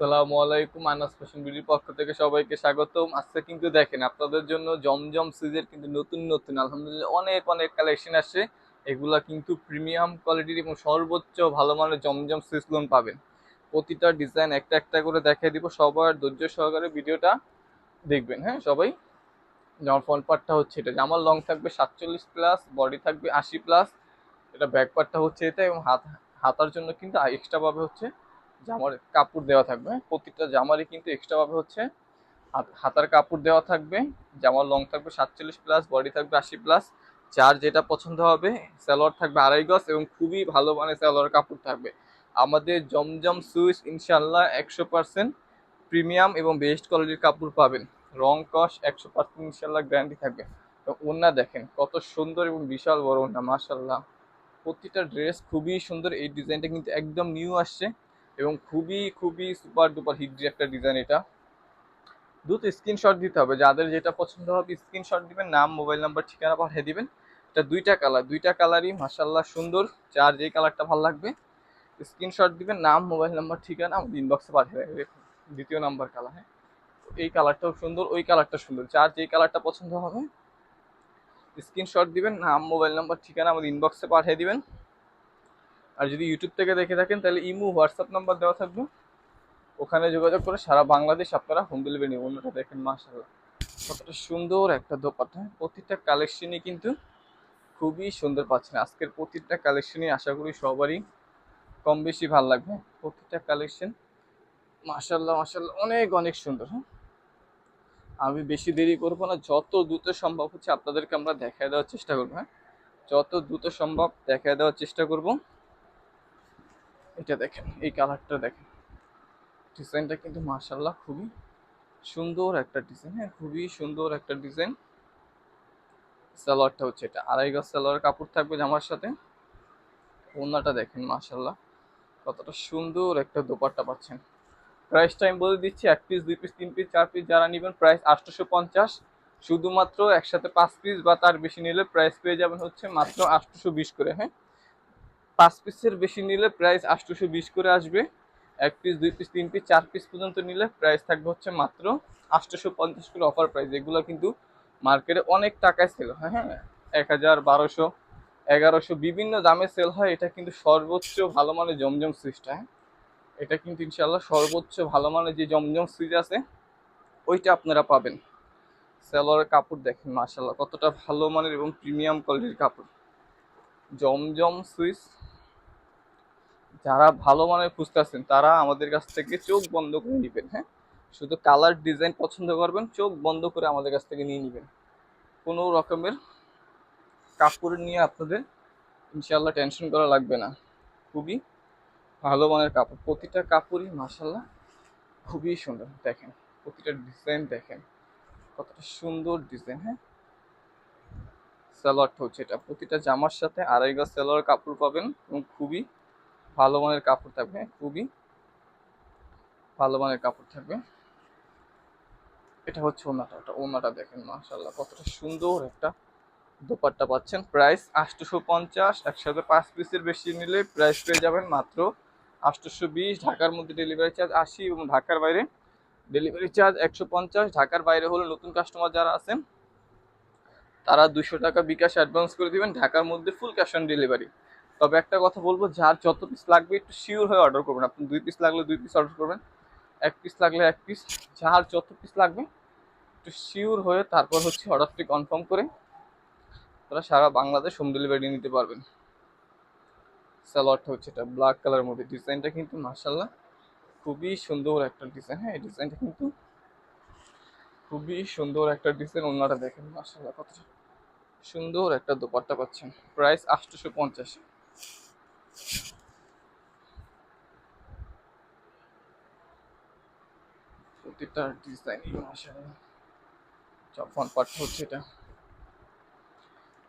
আসসালামু আলাইকুম, আনাস ফ্যাশন বিউটির পক্ষ থেকে সবাইকে স্বাগতম। আজকে কিন্তু দেখেন, আপনাদের জন্য জমজম সিজের কিন্তু নতুন নতুন, আলহামদুলিল্লাহ অনেক অনেক কালেকশন আসছে। এগুলা কিন্তু প্রিমিয়াম কোয়ালিটির এবং সর্বোচ্চ ভালো মানের জমজম সুইচ লোন পাবেন। প্রতিটা ডিজাইন একটা একটা করে দেখিয়ে দিব। সবার ধৈর্য সহকারে ভিডিওটা দেখবেন হ্যাঁ সবাই? যেমন ফ্রন্ট পার্টটা হচ্ছে এটা। জামার লং থাকবে সাতচল্লিশ প্লাস বডি থাকবে আশি প্লাস এটা ব্যাক পার্টটা হচ্ছে এটা এবং হাত, হাতার জন্য কিন্তু এক্সট্রা ভাবে হচ্ছে জামার কাপড় দেওয়া থাকবে। প্রত্যেকটা জামারই কিন্তু এক্সট্রা ভাবে হচ্ছে। হাতার কাপড় দেওয়া থাকবে। জামার লং থাকবে সাতচল্লিশ প্লাস বডি থাকবে আশি প্লাস যার যেটা পছন্দ হবে, সালোয়ার থাকবে আড়াই গজ এবং খুবই ভালো মানের সালোয়ার কাপড় থাকবে। আমাদের জমজম সুইচ ইনশাল্লাহ একশো পার্সেন্ট প্রিমিয়াম এবং বেস্ট কোয়ালিটির কাপড় পাবেন। রং কস একশো পার্সেন্ট ইনশাল্লাহ গ্যারান্টি থাকবে। তো ওনা দেখেন, কত সুন্দর এবং বিশাল বড় ওনা মাশাল্লাহ প্রতিটা ড্রেস খুবই সুন্দর, এই ডিজাইনটা কিন্তু একদম নিউ আসছে। এবং খুবই খুবই সুপার ডুপার হিট একটা ডিজাইন এটা। দ্রুত স্ক্রিনশট দিতে হবে। যাদের যেটা পছন্দ হবে স্ক্রিনশট দিবেন, নাম মোবাইল নাম্বার ঠিকানা পাঠিয়ে দিবেন। এটা দুইটা কালার দুইটা কালারই মাসাল্লাহ সুন্দর। যার যে কালারটা ভালো লাগবে স্ক্রিনশট দিবেন, নাম মোবাইল নাম্বার ঠিকানা আমাদের ইনবক্সে পাঠিয়ে দেবে দেখুন, দ্বিতীয় নাম্বার কালার হ্যাঁ। এই কালারটাও সুন্দর, ওই কালারটা সুন্দর। যার যে কালারটা পছন্দ হবে স্ক্রিনশট দিবেন, নাম মোবাইল নাম্বার ঠিকানা আমাদের ইনবক্সে পাঠিয়ে দিবেন। আর যদি ইউটিউব থেকে দেখে থাকেন, তাহলে ইমু হোয়াটসঅ্যাপ নাম্বার দেওয়া থাকবে। ওখানে যোগাযোগ করে সারা বাংলাদেশ আপনারা হোম ডেলিভারি নিয়ে অন্যটা দেখেন মাসাল্লাহ কতটা সুন্দর একটা দোপাটা প্রতিটা কালেকশনই কিন্তু খুবই সুন্দর পাচ্ছেন। আজকের প্রতিটা কালেকশনই আশা করি সবারই কম বেশি ভালো লাগবে। প্রতিটা কালেকশন মাসাল্লাহ মাসাল্লাহ অনেক অনেক সুন্দর হ্যাঁ? আমি বেশি দেরি করব না। যত দ্রুত সম্ভব হচ্ছে আপনাদেরকে আমরা দেখায় দেওয়ার চেষ্টা করব হ্যাঁ? যত দ্রুত সম্ভব দেখায় দেওয়ার চেষ্টা করব। এটা দেখেন, এই কালারটা দেখেন। ডিজাইনটা কিন্তু মার্শাল্লাহ খুবই সুন্দর একটা ডিজাইন হ্যাঁ খুবই সুন্দর একটা ডিজাইন। সালোয়ারটা হচ্ছে এটা, আড়াই গজ সালোয়ার কাপড় থাকবে জামার সাথে। ওনাটা দেখেন মার্শাল্লাহ কতটা সুন্দর একটা দোপাট্টা পাচ্ছেন। প্রাইসটা আমি বলে দিচ্ছি, এক পিস দুই পিস তিন পিস চার পিস যারা নেবেন প্রাইস আটশোশো পঞ্চাশ শুধুমাত্র একসাথে পাঁচ পিস বা তার বেশি নিলে প্রাইস পেয়ে যাবেন হচ্ছে মাত্র আটশোশো বিশ করে হ্যাঁ। পাঁচ পিসের বেশি নিলে প্রাইস আটশোশো বিশ করে আসবে। এক পিস দুই পিস তিন পিস চার পিস পর্যন্ত নিলে প্রাইস থাকবে হচ্ছে মাত্র আটশোশো পঞ্চাশ করে অফার প্রাইস এগুলো কিন্তু মার্কেটে অনেক টাকায় সেল হয় হ্যাঁ? এক হাজার বারোশো, এগারোশো বিভিন্ন দামে সেল হয়। এটা কিন্তু সর্বোচ্চ ভালো মানের জমজম সুইচটা হ্যাঁ? এটা কিন্তু ইনশাল্লাহ সর্বোচ্চ ভালো মানের যে জমজম সুইচ আছে, ওইটা আপনারা পাবেন। সেলোয়ারের কাপড় দেখেন মাশাল্লাহ কতটা ভালো মানের এবং প্রিমিয়াম কোয়ালিটির কাপড়। জমজম সুইচ যারা ভালো মানের খুঁজতেছেন তারা আমাদের কাছ থেকে চোখ বন্ধ করে নেবেন হ্যাঁ? শুধু কালার ডিজাইন পছন্দ করবেন, চোখ বন্ধ করে আমাদের কাছ থেকে নিয়ে নেবেন। কোনো রকমের কাপড় নিয়ে আপনাদের ইনশাল্লাহ টেনশন করা লাগবে না। খুবই ভালো মানের কাপড়, প্রতিটা কাপড়ই মাসাল্লাহ খুবই সুন্দর, দেখেন, প্রতিটা ডিজাইন দেখেন, কতটা সুন্দর ডিজাইন হ্যাঁ? সালোয়ারটা হচ্ছে এটা, প্রতিটা জামার সাথে আড়াই গজ সালোয়ার কাপড় পাবেন এবং খুবই ভালো মানের কাপড় থাকবে, খুবই ভালো মানের কাপড় থাকবে। এটা হচ্ছে ওনাটা, ওটা ওনাটা দেখেন মাশাল্লাহ কতটা সুন্দর একটা দোপাট্টা পাচ্ছেন। প্রাইস আটশোশো পঞ্চাশ একসাথে পাঁচ পিসের বেশি নিলে প্রাইস পেয়ে যাবেন মাত্র আটশোশো বিশ। ঢাকার মধ্যে ডেলিভারি চার্জ আশি এবং ঢাকার বাইরে ডেলিভারি চার্জ একশো পঞ্চাশ ঢাকার বাইরে হলে নতুন কাস্টমার যারা আছেন, তারা দুশো টাকা বিকাশ অ্যাডভান্স করে দিবেন। ঢাকার মধ্যে ফুল ক্যাশ অন ডেলিভারি। তবে একটা কথা বলব, যার যত পিস লাগবে একটু শিওর হয়ে অর্ডার করবেন। আপনি দুই পিস লাগলে দুই পিস অর্ডার করবেন, এক পিস লাগলে এক পিস যার যত পিস লাগবে, একটু শিওর হয়ে তারপর হচ্ছে অর্ডারটি কনফার্ম করে তারা সারা বাংলাদেশ হোম ডেলিভারি নিতে পারবেন। সালোয়ারটা হচ্ছে এটা ব্ল্যাক কালারের মধ্যে। ডিজাইনটা কিন্তু মার্শাল্লাহ খুবই সুন্দর একটা ডিজাইন হ্যাঁ এই ডিজাইনটা কিন্তু খুবই সুন্দর একটা ডিজাইন অন্যটা দেখেন মার্শাল্লাহ কতটা সুন্দর একটা দোপাট্টা পাচ্ছেন। প্রাইস আটশোশো পঞ্চাশ। ডিজাইন হচ্ছে এটা।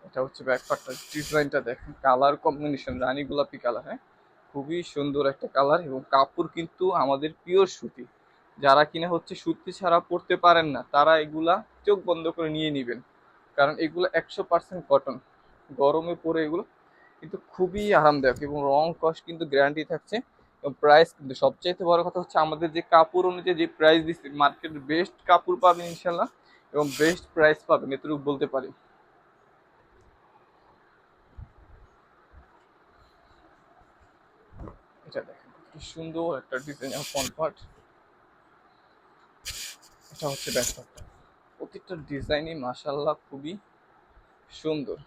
এটা হচ্ছে ব্যাক পার্টটা ডিজাইনটা দেখেন কালার কম্বিনেশন রানী গোলাপি কালার হ্যাঁ? খুবই সুন্দর একটা কালার এবং কাপড় কিন্তু আমাদের পিওর সুতি। যারা কিনা হচ্ছে সুতি ছাড়া পরতে পারেন না, তারা এগুলা চোখ বন্ধ করে নিয়ে নেবেন। কারণ এগুলো একশো পার্সেন্ট কটন গরমে পরে এগুলো কিন্তু খুবই আরামদায়ক এবং রং কস কিন্তু গ্যারান্টি থাকছে। প্রাইস কিন্তু সবচাইতে বড় কথা হচ্ছে আমাদের যে কাপড় অনুযায়ী যে প্রাইস দিচ্ছি মার্কেটের বেস্ট কাপড় পাবেন ইনশাল্লাহ, এবং বেস্ট প্রাইস পাবেন, এতটুকু বলতে পারি। কি সুন্দর একটা ডিজাইন এটা হচ্ছে প্রত্যেকটা ডিজাইনই খুবই সুন্দর।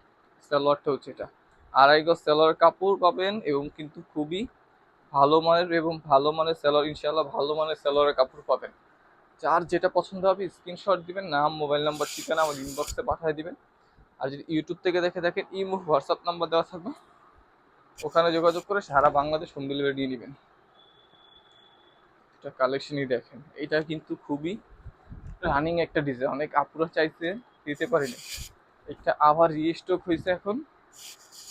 সালোয়ার কাপড় পাবেন, এবং কিন্তু খুবই ভালো মানের এবং ভালো মানের সালোয়ার ইনশাল্লাহ ভালো মানের সালোয়ারের কাপড় পাবেন। যার যেটা পছন্দ হবে স্ক্রিনশট দিবেন, নাম মোবাইল নাম্বার ঠিকানা আমার ইনবক্সে পাঠিয়ে দিবেন। আর যদি ইউটিউব থেকে দেখে দেখেন ইমো হোয়াটসঅ্যাপ নাম্বার দেওয়া থাকবে। ওখানে যোগাযোগ করে সারা বাংলাদেশ হোম ডেলিভারি দিয়ে নেবেন এটা কালেকশনই দেখেন। এটা কিন্তু খুবই রানিং একটা ডিজাইন অনেক আপুরা চাইছে, দিতে পারিনি। এটা আবার রিস্টক হয়েছে এখন।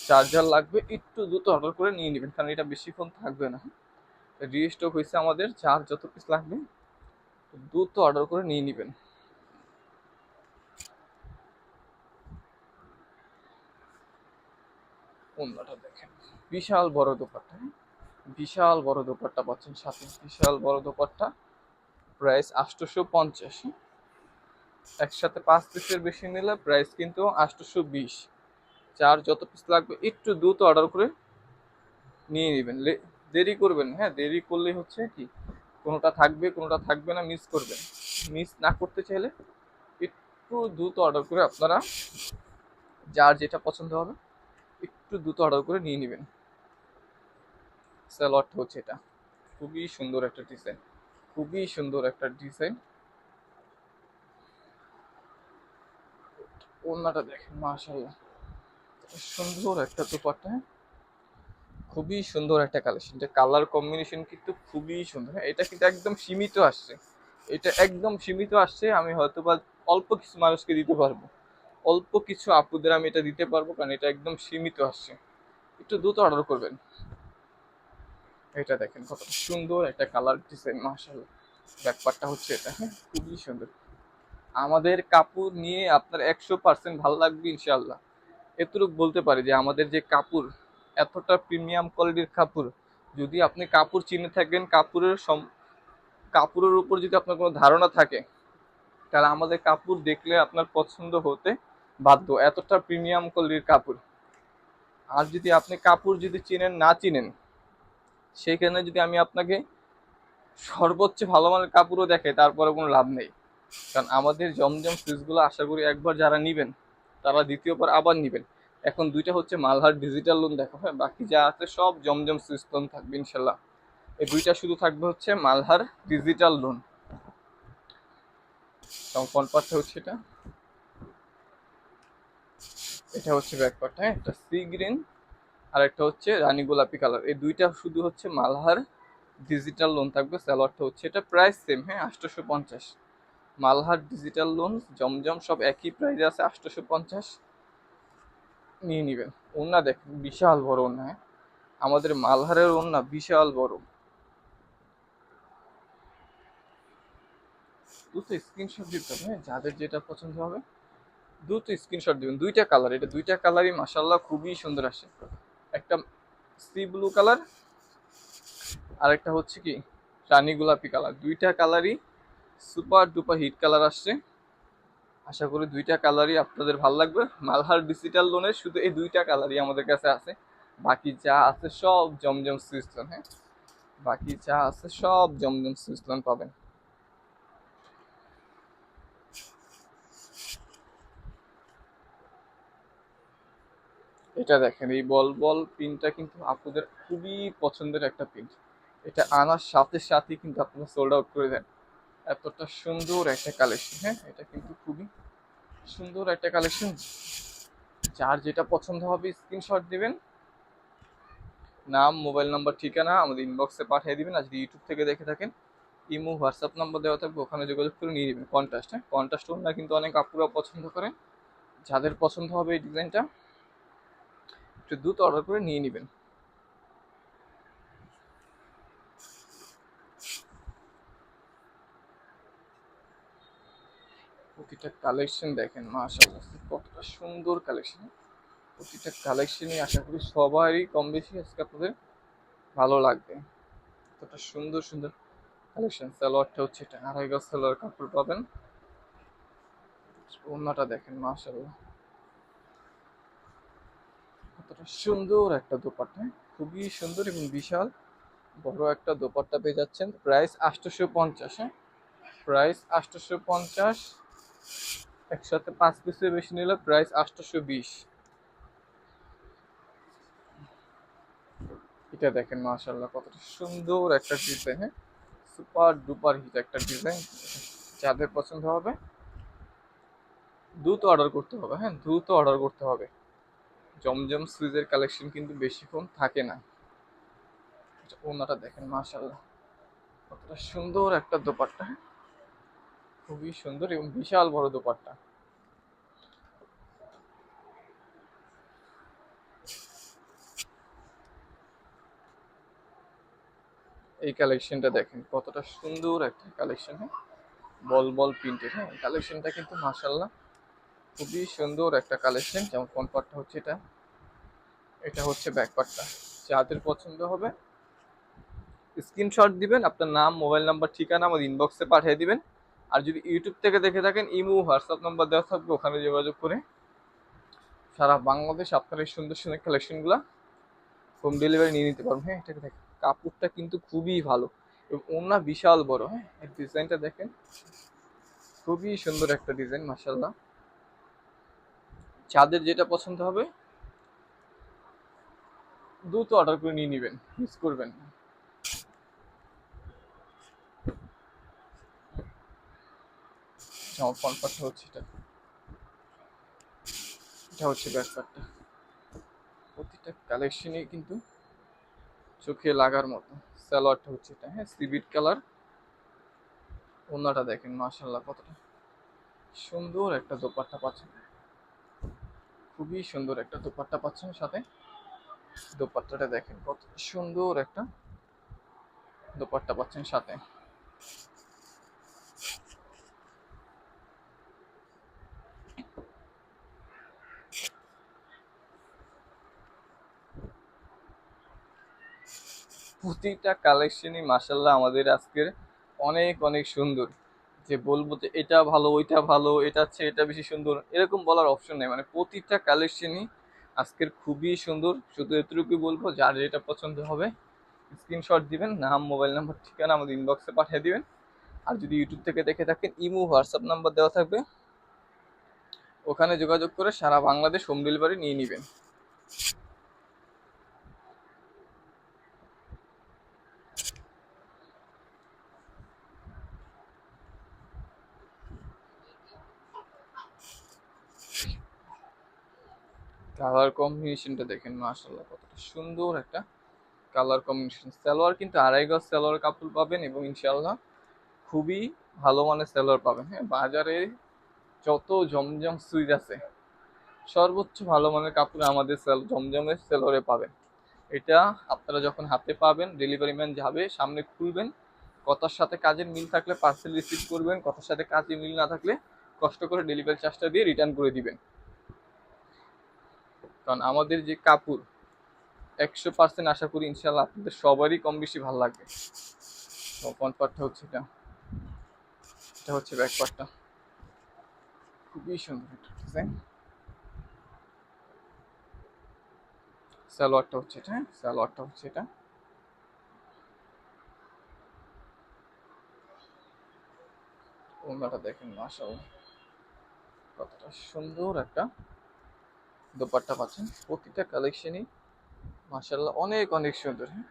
চার্জার লাগবে, একটু দ্রুত অর্ডার করে নিয়ে নেবেন, কারণ এটা বেশিক্ষণ থাকবে না। রিস্টক হয়েছে আমাদের, চার যত পিস লাগবে দ্রুত অর্ডার করে নিয়ে নেবেন। অন্যটা দেখেন, বিশাল বড় দোপাট্টা হ্যাঁ? বিশাল বড় দোপাট্টা পাচ্ছেন সাথে, বিশাল বড় দোপাট্টা। প্রাইস আটশোশো পঞ্চাশ একসাথে পাঁচ পিসের বেশি নিলে প্রাইস কিন্তু আটশোশো বিশ। চার যত পিস লাগবে, একটু দ্রুত অর্ডার করে নিয়ে নেবেন। দেরি করবেন হ্যাঁ দেরি করলে হচ্ছে কি, কোনোটা থাকবে কোনোটা থাকবে না মিস করবেন। মিস না করতে চাইলে একটু দ্রুত অর্ডার করে আপনারা যার যেটা পছন্দ হবে, একটু দ্রুত অর্ডার করে নিয়ে নেবেন। স্যালোয়ারটা হচ্ছে এটা। খুবই সুন্দর একটা ডিজাইন খুবই সুন্দর একটা ডিজাইন ওড়নাটা দেখেন মাশাল্লাহ সুন্দর একটা দুপাট্টা? খুবই সুন্দর একটা কালেকশন যে কালার কম্বিনেশন কিন্তু খুবই সুন্দর। হ্যাঁ এটা কিন্তু একদম সীমিত আসছে। এটা একদম সীমিত আসছে, আমি হয়তো বা অল্প কিছু মানুষকে দিতে পারব। অল্প কিছু আপুদের আমি এটা দিতে পারব, কারণ এটা একদম সীমিত আসছে। একটু দ্রুত অর্ডার করবেন। এটা দেখেন, কত সুন্দর একটা কালার ডিজাইন মাশাল্লাহ ব্যাপারটা হচ্ছে এটা হ্যাঁ খুবই সুন্দর। আমাদের কাপড় নিয়ে আপনার একশো পার্সেন্ট ভালো লাগবে ইনশাল্লাহ এতটুকু বলতে পারি যে আমাদের যে কাপড় এতটা প্রিমিয়াম কোয়ালিটির কাপড় যদি আপনি কাপড় চিনে থাকেন কাপড়ের সম কাপড়ের উপর যদি আপনার কোনো ধারণা থাকে, তাহলে আমাদের কাপড় দেখলে আপনার পছন্দ হতে বাধ্য, এতটা প্রিমিয়াম কোয়ালিটির কাপড় আর যদি আপনি কাপড় যদি চিনেন, না চিনেন সেইখানে যদি আমি আপনাকে সর্বোচ্চ ভালো মানের কাপড়ও দেখে তারপরে কোনো লাভ নেই। কারণ আমাদের জমজম ফ্রিজগুলো আশা করি একবার যারা নিবেন তারা দ্বিতীয়বার আবার নিবেন। এখন দুইটা হচ্ছে মালহার ডিজিটাল লোন দেখা, হয়, বাকি যা আছে সব জমজম সিস্টেম থাকবে ইনশাল্লাহ। এই দুইটা শুধু থাকবে হচ্ছে মালহার ডিজিটাল লোন কোন পার্টটা হচ্ছে এটা। এটা হচ্ছে ব্যাক হ্যাঁ একটা সি গ্রিন আর একটা হচ্ছে রানী গোলাপি কালার এই দুইটা শুধু হচ্ছে মালহার ডিজিটাল লোন থাকবে স্যালোয়ারটা হচ্ছে এটা প্রাইস সেম হ্যাঁ আটশোশো পঞ্চাশ। মালহার ডিজিটাল লোন জমজম সব একই প্রাইসে আছে আটশোশো পঞ্চাশ নিয়ে নেবেন। ওনা দেখেন, বিশাল বড় ওনা হ্যাঁ? আমাদের মালহারের ওনা বিশাল বড়। দুটো স্ক্রিনশট দিতে হবে যাদের যেটা পছন্দ হবে, দুটো স্ক্রিনশট দিবেন। দুইটা কালার এটা দুইটা কালারই মাসাল্লাহ খুবই সুন্দর আসে। একটা সি ব্লু কালার আর একটা হচ্ছে কি? রানী গোলাপি কালার দুইটা কালারই সুপার ডুপার হিট কালার আসছে। আশা করি দুইটা কালারই আপনাদের ভালো লাগবে। মালহার ডিজিটাল লোনের শুধু এই দুইটা কালারই আমাদের কাছে আছে। বাকি যা আছে সব জমজম সুইসলন হ্যাঁ? বাকি যা আছে সব জমজম সুইচ সুইসলন পাবেন। এটা দেখেন, এই বল বল পিনটা কিন্তু আপনাদের খুবই পছন্দের একটা পিন এটা আনার সাথে সাথেই কিন্তু আপনারা সোল্ড আউট করে দেন। এতটা সুন্দর একটা কালেকশন হ্যাঁ? এটা কিন্তু খুবই সুন্দর একটা কালেকশন যার যেটা পছন্দ হবে স্ক্রিনশট দিবেন। নাম মোবাইল নাম্বার ঠিকানা আমাদের ইনবক্সে পাঠিয়ে দিবেন। আর যদি ইউটিউব থেকে দেখে থাকেন। ইমো হোয়াটসঅ্যাপ নাম্বার দেওয়া থাকবে, ওখানে যোগাযোগ করে নিয়ে নেবেন। কন্টাস্ট হ্যাঁ? কন্টাস্ট ওনা কিন্তু অনেক আপুরা পছন্দ করে যাদের পছন্দ হবে এই ডিজাইনটা একটু দ্রুত অর্ডার করে নিয়ে নেবেন। প্রতিটা কালেকশন দেখেন, মাশাআল্লাহ কতটা সুন্দর কালেকশন প্রতিটা কালেকশনই আশা করি সবারই কম বেশি আজকে আপনাদের ভালো লাগবে। কতটা সুন্দর সুন্দর কালেকশন সালোয়ারটা হচ্ছে এটা, আড়াই গজ সালোয়ার কাপড় পাবেন। ওড়নাটা দেখেন, মাশাআল্লাহ। কতটা সুন্দর একটা দোপাট্টা, খুবই সুন্দর এবং বিশাল বড় একটা দোপাট্টা পেয়ে যাচ্ছেন। প্রাইস আটশোশো পঞ্চাশ হ্যাঁ? প্রাইস আটশোশো পঞ্চাশ। একসাথে পাঁচ পিসের বেশি নিলে প্রাইস আটশোশো বিশ। এটা দেখেন মাশাল্লাহ কতটা সুন্দর একটা ডিজাইন হ্যাঁ? সুপার ডুপার হিট একটা ডিজাইন। যাদের পছন্দ হবে, দ্রুত অর্ডার করতে হবে হ্যাঁ? দ্রুত অর্ডার করতে হবে। জমজম সুইজের কালেকশন কিন্তু বেশিক্ষণ থাকে না। ওনাটা দেখেন মাশাল্লাহ কতটা সুন্দর একটা দোপাট্টা হ্যাঁ? খুবই সুন্দর এবং বিশাল বড় দোপাট্টা। এই কালেকশনটা দেখেন, কতটা সুন্দর একটা কালেকশন হ্যাঁ? বল বল প্রিন্টের হ্যাঁ কালেকশনটা কিন্তু মাশাল্লাহ খুবই সুন্দর একটা কালেকশন যেমন ফ্রন্ট পার্টটা হচ্ছে এটা এটা হচ্ছে ব্যাক পার্টটা যাদের পছন্দ হবে স্ক্রিনশট দিবেন, আপনার নাম মোবাইল নাম্বার ঠিকানা আমাদের ইনবক্সে পাঠিয়ে দিবেন। আর যদি ইউটিউব থেকে দেখে থাকেন, ইমো, হোয়াটসঅ্যাপ নাম্বার দেওয়া থাকবে, ওখানে যোগাযোগ করে সারা বাংলাদেশ আপনার এই সুন্দর সুন্দর কালেকশনগুলো হোম ডেলিভারি নিয়ে নিতে পারবেন। হ্যাঁ এটাকে দেখেন, কাপড়টা কিন্তু খুবই ভালো এবং ওনা বিশাল বড় হ্যাঁ এই ডিজাইনটা দেখেন, খুবই সুন্দর একটা ডিজাইন মাসাল্লাহ যাদের যেটা পছন্দ হবে, দ্রুত অর্ডার করে নিয়ে নেবেন মিস করবেন না। জামা ফ্রন্ট পার্টটা হচ্ছে এটা। এটা হচ্ছে ব্যাক প্রতিটা কালেকশনই কিন্তু চোখে লাগার মতো। সালোয়ারটা হচ্ছে এটা। হ্যাঁ সিবিট কালার ওনাটা দেখেন মাশাল্লাহ কতটা সুন্দর একটা দোপাট্টা পাচ্ছেন। খুবই সুন্দর একটা দোপাট্টা পাচ্ছেন সাথে। দোপাট্টাটা দেখেন, কত সুন্দর একটা দোপাট্টা পাচ্ছেন সাথে। প্রতিটা কালেকশনই মাসাল্লাহ আমাদের আজকের অনেক অনেক সুন্দর। যে বলব যে এটা ভালো, ওইটা ভালো, এটা হচ্ছে, এটা বেশি সুন্দর, এরকম বলার অপশন নেই। মানে প্রতিটা কালেকশনই আজকের খুবই সুন্দর। শুধু এতটুকুই বলব, যার যেটা পছন্দ হবে স্ক্রিনশট দিবেন, নাম মোবাইল নাম্বার ঠিকানা আমাদের ইনবক্সে পাঠিয়ে দিবেন। আর যদি ইউটিউব থেকে দেখে থাকেন, ইমো হোয়াটসঅ্যাপ নাম্বার দেওয়া থাকবে, ওখানে যোগাযোগ করে সারা বাংলাদেশ হোম ডেলিভারি নিয়ে নেবেন। কালার কম্বিনেশনটা দেখেন মাশাল্লাহ কতটা সুন্দর একটা কালার কম্বিনেশন সালোয়ার কিন্তু আড়াই গজ সালোয়ার কাপড় পাবেন এবং ইনশাল্লাহ খুবই ভালো মানের সালোয়ার পাবেন। হ্যাঁ বাজারে যত জমজম সুইচ আছে, সর্বোচ্চ ভালো মানের কাপড় আমাদের সেল, জমজমের সেলরে পাবেন। এটা আপনারা যখন হাতে পাবেন ডেলিভারি ম্যান যাবে, সামনে খুলবেন, কথার সাথে কাজের মিল থাকলে পার্সেল রিসিভ করবেন, কথার সাথে কাজে মিল না থাকলে কষ্ট করে ডেলিভারি চার্জটা দিয়ে রিটার্ন করে দিবেন। কারণ আমাদের যে কাপড়, একশো পার্সেন্ট আশা করি ইনশাল্লাহ আপনাদের সবারই কম বেশি ভালো লাগবে। ফ্রন্ট পার্টটা হচ্ছে এটা। এটা হচ্ছে ব্যাক পার্টটা খুবই সুন্দর সালোয়ারটা হচ্ছে এটা হ্যাঁ? সালোয়ারটা হচ্ছে এটা। ওনাটা দেখেন, মাশাআল্লাহ। কতটা সুন্দর একটা দোপাট্টা পাচ্ছেন। প্রতিটা কালেকশনই মার্শাল্লাহ অনেক অনেক সুন্দর হ্যাঁ?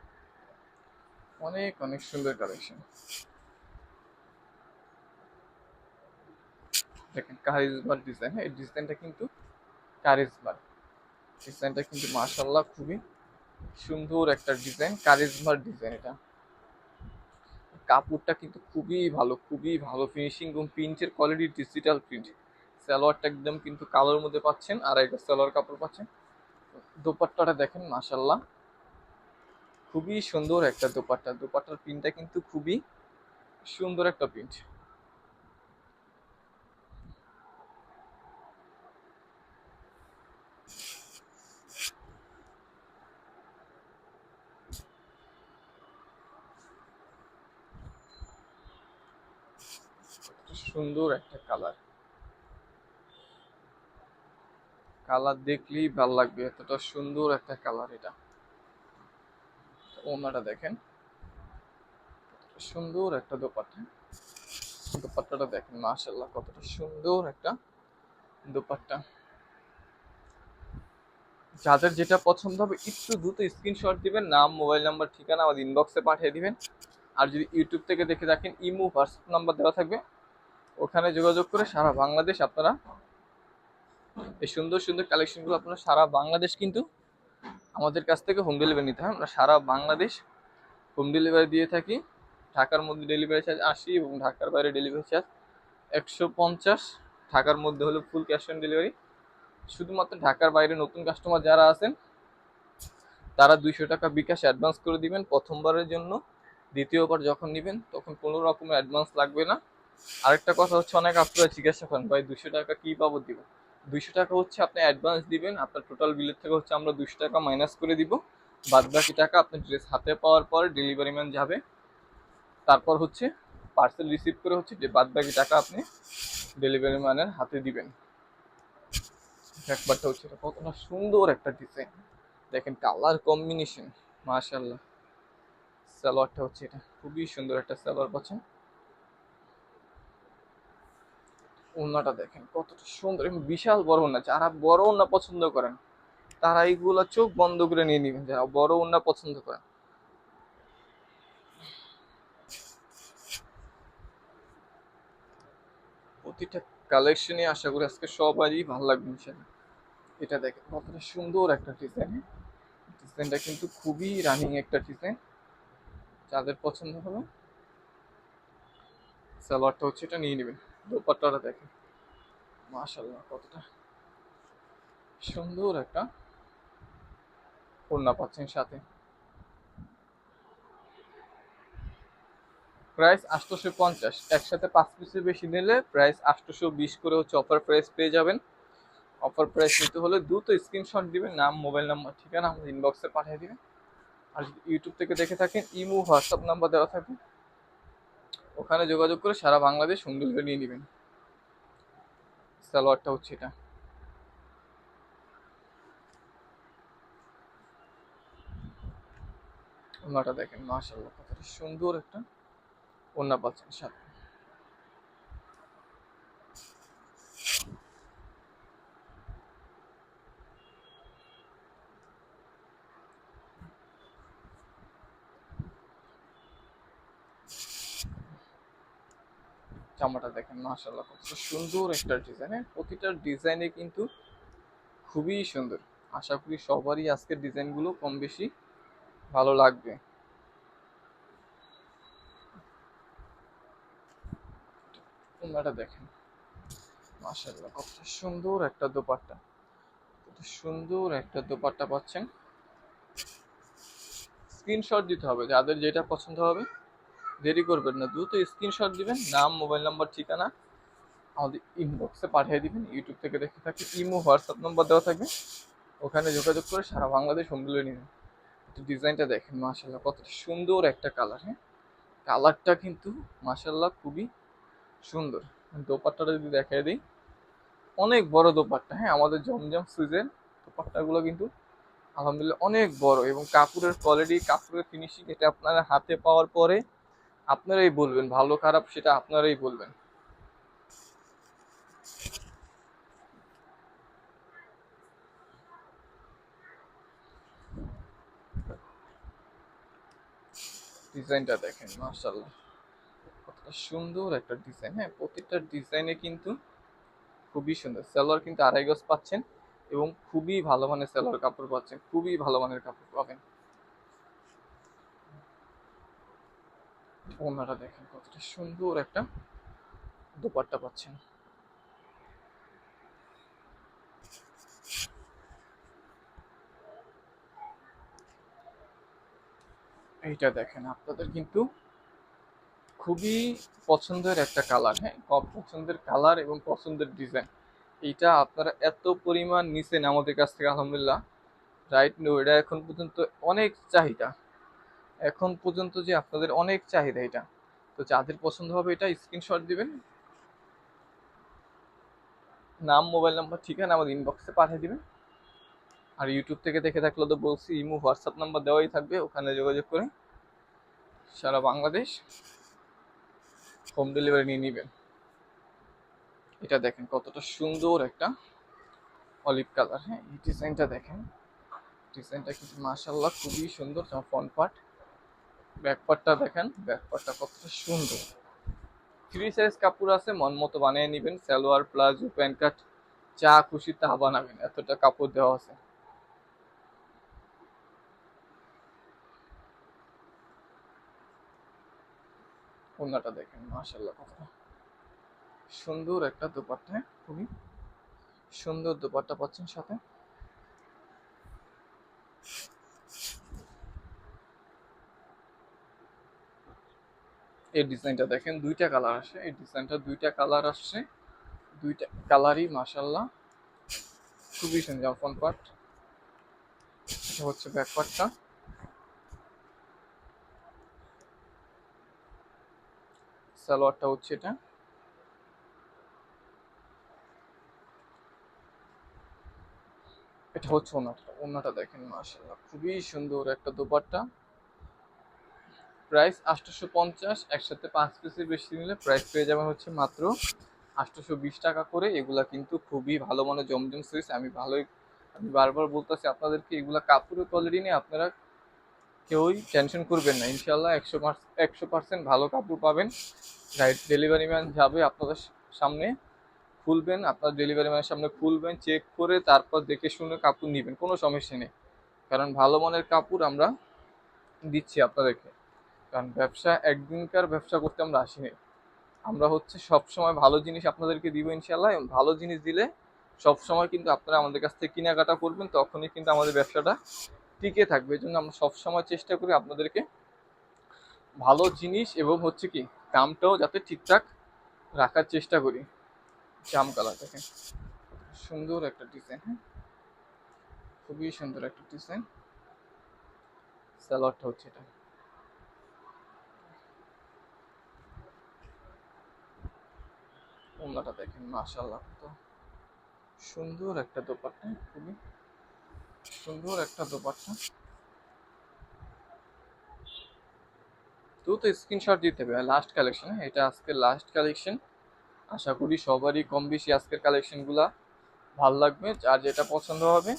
অনেক অনেক সুন্দর কালেকশন। দেখেন কারিজমার ডিজাইন হ্যাঁ? এই ডিজাইনটা কিন্তু কারিজমার। ডিজাইনটা কিন্তু মাশাআল্লাহ খুবই সুন্দর একটা ডিজাইন, কারিজমার ডিজাইন এটা। কাপড়টা কিন্তু খুবই ভালো খুবই ভালো ফিনিশিং এবং প্রিন্টের কোয়ালিটি ডিজিটাল প্রিন্ট সালোয়ারটা একদম কিন্তু কালোর মধ্যে পাচ্ছেন আর একটা সালোয়ার কাপড় পাচ্ছেন। দোপাট্টাটা দেখেন মাসাল্লাহ খুবই সুন্দর একটা দোপাট্টা। দোপাট্টার প্রিন্টটা কিন্তু খুবই সুন্দর একটা প্রিন্ট। সুন্দর একটা কালার। কালার দেখলেই ভালো লাগবে, এতটা সুন্দর একটা কালার এটা। ওনাটা দেখেন। সুন্দর একটা দোপাট্টা। দোপাট্টাটা দেখেন মাশাল্লাহ কতটা সুন্দর একটা দোপাট্টা। যাদের যেটা পছন্দ হবে, একটু দ্রুত স্ক্রিনশট দিবেন, নাম মোবাইল নাম্বার ঠিকানা আমাদের ইনবক্সে পাঠিয়ে দিবেন। আর যদি ইউটিউব থেকে দেখে থাকেন, ইমো হোয়াটসঅ্যাপ নাম্বার দেওয়া থাকবে। ওখানে যোগাযোগ করে সারা বাংলাদেশ আপনারা এই সুন্দর সুন্দর কালেকশনগুলো আপনারা সারা বাংলাদেশ কিন্তু আমাদের কাছ থেকে হোম ডেলিভারি নিতে হয়। আমরা সারা বাংলাদেশ হোম ডেলিভারি দিয়ে থাকি। ঢাকার মধ্যে ডেলিভারি চার্জ আশি এবং ঢাকার বাইরে ডেলিভারি চার্জ একশো পঞ্চাশ। ঢাকার মধ্যে হলো ফুল ক্যাশ অন ডেলিভারি শুধুমাত্র ঢাকার বাইরে নতুন কাস্টমার যারা আছেন, তারা দুইশো টাকা বিকাশ অ্যাডভান্স করে দিবেন। প্রথমবারের জন্য, দ্বিতীয়বার যখন নেবেন, তখন কোনো রকমের অ্যাডভান্স লাগবে না। আরেকটা কথা হচ্ছে, অনেক আপনারা জিজ্ঞাসা করেন, ভাই দুশো টাকা কী বাবদ দিব দুইশো টাকা হচ্ছে আপনি অ্যাডভান্স দিবেন, আপনার টোটাল বিলের থেকে হচ্ছে আমরা দুশো টাকা মাইনাস করে দিব। বাদ বাকি টাকা আপনার ড্রেস হাতে পাওয়ার পর ডেলিভারি ম্যান যাবে। তারপর হচ্ছে পার্সেল রিসিভ করে হচ্ছে যে বাদ বাকি টাকা আপনি ডেলিভারি ম্যানের হাতে দিবেন। একবারটা হচ্ছে এটা কতটা সুন্দর একটা ডিজাইন দেখেন কালার কম্বিনেশন মাশাল্লাহ সালোয়ারটা হচ্ছে এটা, খুবই সুন্দর একটা সালোয়ার পাচ্ছেন। ওড়নাটা দেখেন, কতটা সুন্দর এবং বিশাল বড় ওড়না। যারা বড় ওড়না পছন্দ করেন, তারা এইগুলো চোখ বন্ধ করে নিয়ে নেবেন, যারা বড় ওড়না পছন্দ করেন। প্রতিটা কালেকশনে আশা করি আজকে সবারই ভালো লাগবে ইনশাল্লাহ এটা দেখেন, কতটা সুন্দর একটা ডিজাইন ডিজাইনটা কিন্তু খুবই রানিং একটা ডিজাইন যাদের পছন্দ হবে, সালোয়ারটা হচ্ছে এটা নিয়ে নেবেন। দোপাট্টাটা দেখেন। মাশাল্লাহ কতটা সুন্দর একটা ওড়না পাচ্ছেন সাথে। প্রাইস আটশোশো পঞ্চাশ একসাথে পাঁচ পিসের বেশি নিলে প্রাইস আটশোশো বিশ করে হচ্ছে অফার প্রাইস পেয়ে যাবেন। অফার প্রাইস নিতে হলে দ্রুত স্ক্রিনশট দিবেন, নাম, মোবাইল নাম্বার, ঠিকানা আমাদের ইনবক্সে পাঠিয়ে দিবেন। আর যদি ইউটিউব থেকে দেখে থাকেন, ইমো, হোয়াটসঅ্যাপ নাম্বার দেওয়া থাকবে। ওখানে যোগাযোগ করে সারা বাংলাদেশ হোম ডেলিভারি নিয়ে নেবেন। সালোয়ারটা হচ্ছে এটা। ওনাটা দেখেন মাশাল্লাহ কতটা সুন্দর একটা ওনা পাচ্ছেন সাথে। জামাটা দেখেন মাশাল্লাহ কত সুন্দর একটা ডিজাইন প্রতিটা ডিজাইনে কিন্তু খুবই সুন্দর। আশা করি সবারই আজকের ডিজাইনগুলো কম বেশি ভালো লাগবে। দেখেন মাশাল্লাহ কত সুন্দর একটা দোপাট্টা। কত সুন্দর একটা দোপাট্টা পাচ্ছেন। স্ক্রিনশট দিতে হবে, যাদের যেটা পছন্দ হবে। দেরি করবেন না। দ্রুত স্ক্রিনশট দিবেন, নাম মোবাইল নাম্বার ঠিকানা আমাদের ইনবক্সে পাঠিয়ে দিবেন। ইউটিউব থেকে দেখে থাকি, ইমো হোয়াটসঅ্যাপ নাম্বার দেওয়া থাকবে। ওখানে যোগাযোগ করে সারা বাংলাদেশ হোম ডেলিভারি নেবেন একটু ডিজাইনটা দেখেন মাশাল্লাহ কতটা সুন্দর একটা কালার হ্যাঁ? কালারটা কিন্তু মাশাল্লাহ খুবই সুন্দর। দোপাট্টাটা যদি দেখাই দিই, অনেক বড় দোপাট্টা হ্যাঁ? আমাদের জমজম সুইজের দোপাট্টাগুলো কিন্তু আলহামদুলিল্লাহ অনেক বড় এবং কাপড়ের কোয়ালিটি কাপড়ের ফিনিশিং এটা আপনারা হাতে পাওয়ার পরে আপনারাই বলবেন, ভালো খারাপ সেটা আপনারাই বলবেন। ডিজাইনটা দেখেন মার্শাল্লাহ কতটা সুন্দর একটা ডিজাইন হ্যাঁ প্রত্যেকটা ডিজাইনে কিন্তু খুবই সুন্দর। সালোয়ার কিন্তু আড়াই গজ পাচ্ছেন এবং খুবই ভালো মানের সালোয়ার কাপড় পাচ্ছেন, খুবই ভালো মানের কাপড় পাবেন। ওনারা দেখেন কতটা সুন্দর একটা দোপাট্টা পাচ্ছেন। এইটা দেখেন, আপনাদের কিন্তু খুবই পছন্দের একটা কালার হ্যাঁ? পছন্দের কালার এবং পছন্দের ডিজাইন। এইটা আপনারা এত পরিমাণ নিছেন আমাদের কাছ থেকে, আলহামদুলিল্লাহ। রাইট নো এটা এখন পর্যন্ত অনেক চাহিদা। এখন পর্যন্ত যে আপনাদের অনেক চাহিদা এটা, তো যাদের পছন্দ হবে এটা স্ক্রিনশট দিবেন। নাম মোবাইল নাম্বার ঠিকানা আমাদের ইনবক্সে পাঠিয়ে দিবেন। আর ইউটিউব থেকে দেখে থাকলে তো বলছি, ইমো হোয়াটসঅ্যাপ নাম্বার দেওয়াই থাকবে, ওখানে যোগাযোগ করে সারা বাংলাদেশ হোম ডেলিভারি নিয়ে নেবেন। এটা দেখেন কতটা সুন্দর একটা অলিভ কালার হ্যাঁ এই ডিজাইনটা দেখেন। ডিজাইনটা কিন্তু মাশাল্লাহ খুবই সুন্দর ফ্রন্ট পার্ট ব্যাক পার্টটা দেখেন ব্যাক পার্টটা কতটা সুন্দর। থ্রি সাইজ কাপড় আছে, মন মতো বানিয়ে নেবেন, সালোয়ার, প্লাজো, প্যান্ট কাট, যা খুশি তা বানাবেন, এতটা কাপড় দেওয়া আছে। ওনাটা দেখেন মাশাল্লাহ কতটা সুন্দর একটা দোপাট্টা, খুবই সুন্দর দোপাট্টা পাচ্ছেন সাথে। এই ডিজাইনটা দেখেন, দুইটা কালার আসে। এই ডিজাইনটা দুইটা কালার আসছে। দুইটা কালারই মাশাল্লাহ খুবই সুন্দর ফ্রন্ট পার্ট। এটা হচ্ছে ব্যাক পার্টটা। সালোয়ারটা হচ্ছে এটা। এটা হচ্ছে ওনাটা ওনাটা দেখেন মাশাল্লাহ খুবই সুন্দর একটা দোপাট্টা। প্রাইস আটশোশো পঞ্চাশ, একসাথে পাঁচ পিসের বেশি নিলে প্রাইস পেয়ে যাবেন হচ্ছে মাত্র আটশোশো বিশ টাকা করে। এগুলা কিন্তু খুবই ভালো মানের জমজম সুইচ আমি ভালোই, আমি বারবার বলতেছি আপনাদেরকে, এগুলা কাপড়ের কোয়ালিটি নিয়ে আপনারা কেউই টেনশন করবেন না। ইনশাল্লাহ একশো একশো পার্সেন্ট ভালো কাপড় পাবেন। রাইট ডেলিভারি ম্যান যাবে আপনাদের সামনে, খুলবেন, আপনার ডেলিভারি ম্যানের সামনে খুলবেন চেক করে তারপর দেখে শুনে কাপড় নেবেন। কোনো সমস্যা নেই। কারণ ভালো মানের কাপড় আমরা দিচ্ছি আপনাদেরকে। কারণ ব্যবসা, একদিনকার ব্যবসা করতে আমরা আসিনি। আমরা হচ্ছে সব সময় ভালো জিনিস আপনাদেরকে দিব ইনশাল্লাহ এবং ভালো জিনিস দিলে সব সময় কিন্তু আপনারা আমাদের কাছ থেকে কেনাকাটা করবেন, তখনই কিন্তু আমাদের ব্যবসাটা টিকে থাকবে। এই জন্য আমরা সবসময় চেষ্টা করি আপনাদেরকে ভালো জিনিস এবং হচ্ছে কি, দামটাও যাতে ঠিকঠাক রাখার চেষ্টা করি। জাম কালার দেখেন। সুন্দর একটা ডিজাইন হ্যাঁ? খুবই সুন্দর একটা ডিজাইন। স্যালোয়ারটা হচ্ছে এটা। ওমলাটা দেখেন মাশাল্লাহ তো সুন্দর একটা দোপাট্টা, খুবই সুন্দর একটা দোপাট্টা। তো তো স্ক্রিনশট দিতে হবে লাস্ট কালেকশন এটা আজকে লাস্ট কালেকশন আশা করি সবারই কম বেশি আজকের কালেকশনগুলা ভালো লাগবে। যার যেটা পছন্দ হবে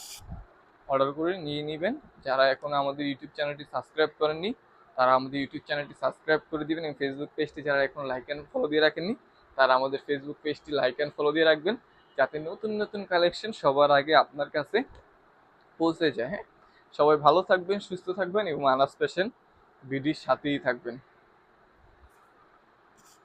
অর্ডার করে নিয়ে নেবেন। যারা এখন আমাদের ইউটিউব চ্যানেলটি সাবস্ক্রাইব করেননি, তারা আমাদের ইউটিউব চ্যানেলটি সাবস্ক্রাইব করে দিবেন। এবং ফেসবুক পেজটি যারা এখন লাইক অ্যান্ড ফলো দিয়ে রাখেননি তারা আমাদের ফেসবুক পেজটি লাইক অ্যান্ড ফলো দিয়ে রাখবেন, যাতে নতুন নতুন কালেকশন সবার আগে আপনার কাছে পৌঁছে যায় হ্যাঁ? সবাই ভালো থাকবেন, সুস্থ থাকবেন এবং আনাস পেশেন্ট বিডির সাথেই থাকবেন।